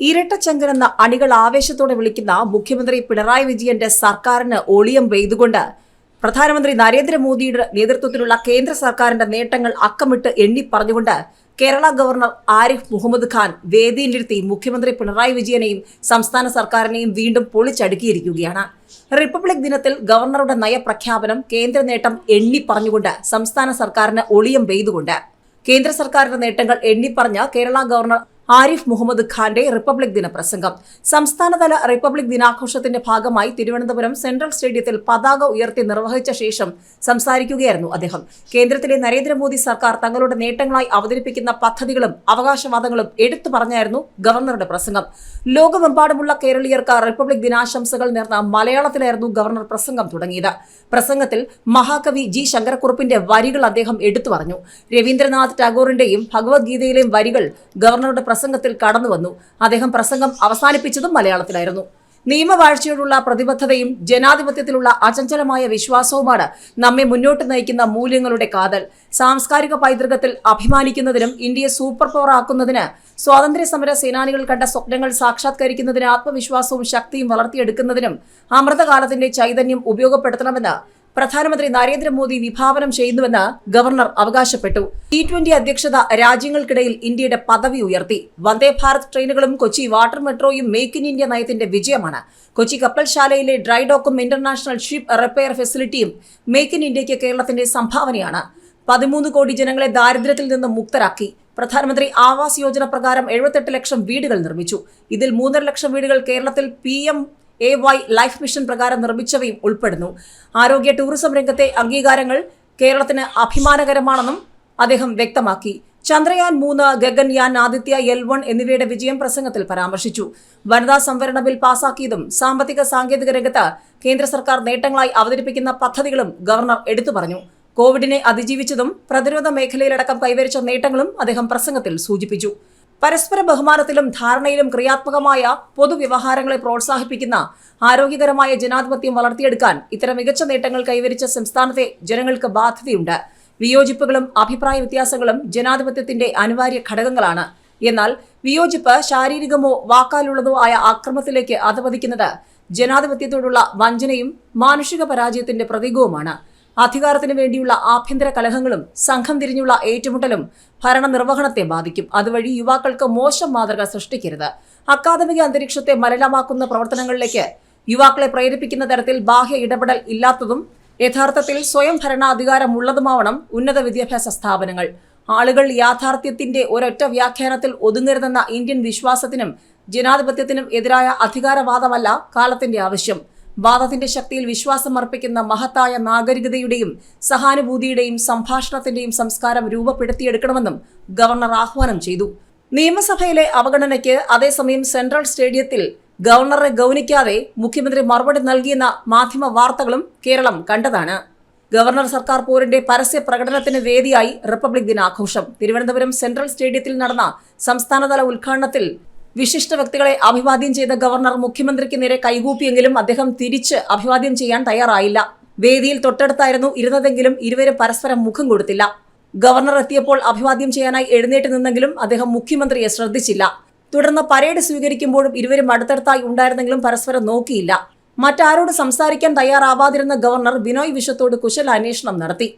ഇരട്ടച്ചങ്കനെന്ന അണികൾ ആവേശത്തോടെ വിളിക്കുന്ന മുഖ്യമന്ത്രി പിണറായി വിജയന്റെ സർക്കാരിന് ഒളിയം പെയ്തുകൊണ്ട് പ്രധാനമന്ത്രി നരേന്ദ്രമോദിയുടെ നേതൃത്വത്തിലുള്ള കേന്ദ്ര സർക്കാരിന്റെ നേട്ടങ്ങൾ അക്കമിട്ട് എണ്ണി പറഞ്ഞുകൊണ്ട് കേരള ഗവർണർ ആരിഫ് മുഹമ്മദ് ഖാൻ വേദിയിലിരുത്തി മുഖ്യമന്ത്രി പിണറായി വിജയനെയും സംസ്ഥാന സർക്കാരിനെയും വീണ്ടും പൊളിച്ചടുക്കിയിരിക്കുകയാണ്. റിപ്പബ്ലിക് ദിനത്തിൽ ഗവർണറുടെ നയപ്രഖ്യാപനം കേന്ദ്ര നേട്ടം എണ്ണി പറഞ്ഞുകൊണ്ട് സംസ്ഥാന സർക്കാരിന് ഒളിയം പെയ്തുകൊണ്ട്. കേന്ദ്ര സർക്കാരിന്റെ നേട്ടങ്ങൾ എണ്ണിപ്പറഞ്ഞ കേരള ഗവർണർ ആരിഫ് മുഹമ്മദ് ഖാന്റെ റിപ്പബ്ലിക് ദിന പ്രസംഗം. സംസ്ഥാനതല റിപ്പബ്ലിക് ദിനാഘോഷത്തിന്റെ ഭാഗമായി തിരുവനന്തപുരം സെൻട്രൽ സ്റ്റേഡിയത്തിൽ പതാക ഉയർത്തി നിർവഹിച്ച ശേഷം സംസാരിക്കുകയായിരുന്നു അദ്ദേഹം. കേന്ദ്രത്തിലെ നരേന്ദ്രമോദി സർക്കാർ തങ്ങളുടെ നേട്ടങ്ങളായി അവതരിപ്പിക്കുന്ന പദ്ധതികളും അവകാശവാദങ്ങളും എടുത്തു പറഞ്ഞായിരുന്നു ഗവർണറുടെ പ്രസംഗം. ലോകമെമ്പാടുമുള്ള കേരളീയർക്ക് റിപ്പബ്ലിക് ദിനാശംസകൾ നേർന്ന മലയാളത്തിലായിരുന്നു ഗവർണർ പ്രസംഗം തുടങ്ങിയത്. പ്രസംഗത്തിൽ മഹാകവി ജി ശങ്കരക്കുറുപ്പിന്റെ വരികൾ അദ്ദേഹം എടുത്തു പറഞ്ഞു. രവീന്ദ്രനാഥ് ടാഗോറിന്റെയും ഭഗവത്ഗീതയിലെയും വരികൾ ഗവർണറുടെ പ്രസംഗത്തിൽ കടന്നു വന്നു. അദ്ദേഹം പ്രസംഗം അവസാനിപ്പിച്ചതും മലയാളത്തിലായിരുന്നു. നിയമവാഴ്ചയോടുള്ള പ്രതിബദ്ധതയും ജനാധിപത്യത്തിലുള്ള അചഞ്ചലമായ വിശ്വാസവുമാണ് നമ്മെ മുന്നോട്ട് നയിക്കുന്ന മൂല്യങ്ങളുടെ കാതൽ. സാംസ്കാരിക പൈതൃകത്തിൽ അഭിമാനിക്കുന്നതിനും ഇന്ത്യയെ സൂപ്പർ പവർ ആക്കുന്നതിന് സ്വാതന്ത്ര്യ സമര സേനാനികൾ കണ്ട സ്വപ്നങ്ങൾ സാക്ഷാത്കരിക്കുന്നതിന് ആത്മവിശ്വാസവും ശക്തിയും വളർത്തിയെടുക്കുന്നതിനും അമൃതകാലത്തിന്റെ ചൈതന്യം ഉപയോഗപ്പെടുത്തണമെന്ന് പ്രധാനമന്ത്രി നരേന്ദ്രമോദി വിഭാവനം ചെയ്യുന്നുവെന്ന് ഗവർണർ അവകാശപ്പെട്ടു. ടി ട്വന്റി അധ്യക്ഷത രാജ്യങ്ങൾക്കിടയിൽ ഇന്ത്യയുടെ പദവി ഉയർത്തി. വന്ദേ ഭാരത് ട്രെയിനുകളും കൊച്ചി വാട്ടർ മെട്രോയും മേക്ക് ഇൻ ഇന്ത്യ നയത്തിന്റെ വിജയമാണ്. കൊച്ചി കപ്പൽശാലയിലെ ഡ്രൈ ഡോക്കും ഇന്റർനാഷണൽ ഷിപ്പ് റിപ്പയർ ഫെസിലിറ്റിയും മേക്ക് ഇൻ ഇന്ത്യയ്ക്ക് കേരളത്തിന്റെ സംഭാവനയാണ്. പതിമൂന്ന് കോടി ജനങ്ങളെ ദാരിദ്ര്യത്തിൽ നിന്ന് മുക്തരാക്കി. പ്രധാനമന്ത്രി ആവാസ് യോജന പ്രകാരം എഴുപത്തെട്ട് ലക്ഷം വീടുകൾ നിർമ്മിച്ചു. ഇതിൽ മൂന്നര ലക്ഷം വീടുകൾ കേരളത്തിൽ P M Y life mission പ്രകാരം നിർമ്മിച്ചവയും ഉൾപ്പെടുന്നു. ആരോഗ്യ ടൂറിസം രംഗത്തെ അംഗീകാരങ്ങൾ കേരളത്തിന് അഭിമാനകരമാണെന്നും അദ്ദേഹം വ്യക്തമാക്കി. ചന്ദ്രയാൻ മൂന്ന് ഗഗൻയാൻ ആദിത്യ എൽ വൺ എന്നിവയുടെ വിജയം പ്രസംഗത്തിൽ പരാമർശിച്ചു. വനിതാ സംവരണ ബിൽ പാസാക്കിയതും സാമ്പത്തിക സാങ്കേതിക രംഗത്ത് കേന്ദ്ര സർക്കാർ നേട്ടങ്ങളായി അവതരിപ്പിക്കുന്ന പദ്ധതികളും ഗവർണർ എടുത്തു പറഞ്ഞു. കോവിഡിനെ അതിജീവിച്ചതും പ്രതിരോധ മേഖലയിലടക്കം കൈവരിച്ച നേട്ടങ്ങളും അദ്ദേഹം പ്രസംഗത്തിൽ സൂചിപ്പിച്ചു. പരസ്പര ബഹുമാനത്തിലും ധാരണയിലും ക്രിയാത്മകമായ പൊതുവ്യവഹാരങ്ങളെ പ്രോത്സാഹിപ്പിക്കുന്ന ആരോഗ്യകരമായ ജനാധിപത്യം വളർത്തിയെടുക്കാൻ ഇത്തരം മികച്ച നേട്ടങ്ങൾ കൈവരിച്ച സംസ്ഥാനത്തെ ജനങ്ങൾക്ക് ബാധ്യതയുണ്ട്. വിയോജിപ്പുകളും അഭിപ്രായ വ്യത്യാസങ്ങളും ജനാധിപത്യത്തിന്റെ അനിവാര്യ ഘടകങ്ങളാണ്. എന്നാൽ വിയോജിപ്പ് ശാരീരികമോ വാക്കാലുള്ളതോ ആയ ആക്രമത്തിലേക്ക് അധപതിക്കുന്നത് ജനാധിപത്യത്തോടുള്ള വഞ്ചനയും മാനുഷിക പരാജയത്തിന്റെ പ്രതീകവുമാണ്. അധികാരത്തിന് വേണ്ടിയുള്ള ആഭ്യന്തര കലഹങ്ങളും സംഘം തിരിഞ്ഞുള്ള ഏറ്റുമുട്ടലും ഭരണനിർവഹണത്തെ ബാധിക്കും. അതുവഴി യുവാക്കൾക്ക് മോശം മാതൃക സൃഷ്ടിക്കരുത്. അക്കാദമിക അന്തരീക്ഷത്തെ മലിനമാക്കുന്ന പ്രവർത്തനങ്ങളിലേക്ക് യുവാക്കളെ പ്രേരിപ്പിക്കുന്ന തരത്തിൽ ബാഹ്യ ഇടപെടൽ ഇല്ലാത്തതും യഥാർത്ഥത്തിൽ സ്വയം ഭരണാധികാരമുള്ളതുമാവണം ഉന്നത വിദ്യാഭ്യാസ സ്ഥാപനങ്ങൾ. ആളുകൾ യാഥാർത്ഥ്യത്തിന്റെ ഒരൊറ്റ വ്യാഖ്യാനത്തിൽ ഒതുങ്ങരുതെന്ന ഇന്ത്യൻ വിശ്വാസത്തിനും ജനാധിപത്യത്തിനും എതിരായ അധികാരവാദമല്ല കാലത്തിന്റെ ആവശ്യം. വാദത്തിന്റെ ശക്തിയിൽ വിശ്വാസം അർപ്പിക്കുന്ന മഹത്തായ നാഗരികതയുടെയും സഹാനുഭൂതിയുടെയും സംഭാഷണത്തിന്റെയും സംസ്കാരം രൂപപ്പെടുത്തിയെടുക്കണമെന്നും ഗവർണർ ആഹ്വാനം ചെയ്തു. നിയമസഭയിലെ അവഗണനയ്ക്ക് അതേസമയം സെൻട്രൽ സ്റ്റേഡിയത്തിൽ ഗവർണറെ ഗൗനിക്കാതെ മുഖ്യമന്ത്രി മറുപടി നൽകിയെന്ന മാധ്യമ വാർത്തകളും കേരളം കണ്ടതാണ്. ഗവർണർ സർക്കാർ പോരിന്റെ പരസ്യ പ്രകടനത്തിന് വേദിയായി റിപ്പബ്ലിക് ദിനാഘോഷം. തിരുവനന്തപുരം സെൻട്രൽ സ്റ്റേഡിയത്തിൽ നടന്ന സംസ്ഥാനതല ഉദ്ഘാടനത്തിൽ വിശിഷ്ട വ്യക്തികളെ അഭിവാദ്യം ചെയ്ത ഗവർണർ മുഖ്യമന്ത്രിക്ക് നേരെ കൈകൂപ്പിയെങ്കിലും അദ്ദേഹം തിരിച്ച് അഭിവാദ്യം ചെയ്യാൻ തയ്യാറായില്ല. വേദിയിൽ തൊട്ടടുത്തായിരുന്നു ഇരുന്നതെങ്കിലും ഇരുവരും പരസ്പരം മുഖം കൊടുത്തില്ല. ഗവർണർ എത്തിയപ്പോൾ അഭിവാദ്യം ചെയ്യാനായി എഴുന്നേറ്റ് നിന്നെങ്കിലും അദ്ദേഹം മുഖ്യമന്ത്രിയെ ശ്രദ്ധിച്ചില്ല. തുടർന്ന് പരേഡ് സ്വീകരിക്കുമ്പോഴും ഇരുവരും അടുത്തടുത്തായി ഉണ്ടായിരുന്നെങ്കിലും പരസ്പരം നോക്കിയില്ല. മറ്റാരോട് സംസാരിക്കാൻ തയ്യാറാവാതിരുന്ന ഗവർണർ ബിനോയ് വിശ്വത്തോട് കുശല അന്വേഷണം നടത്തി.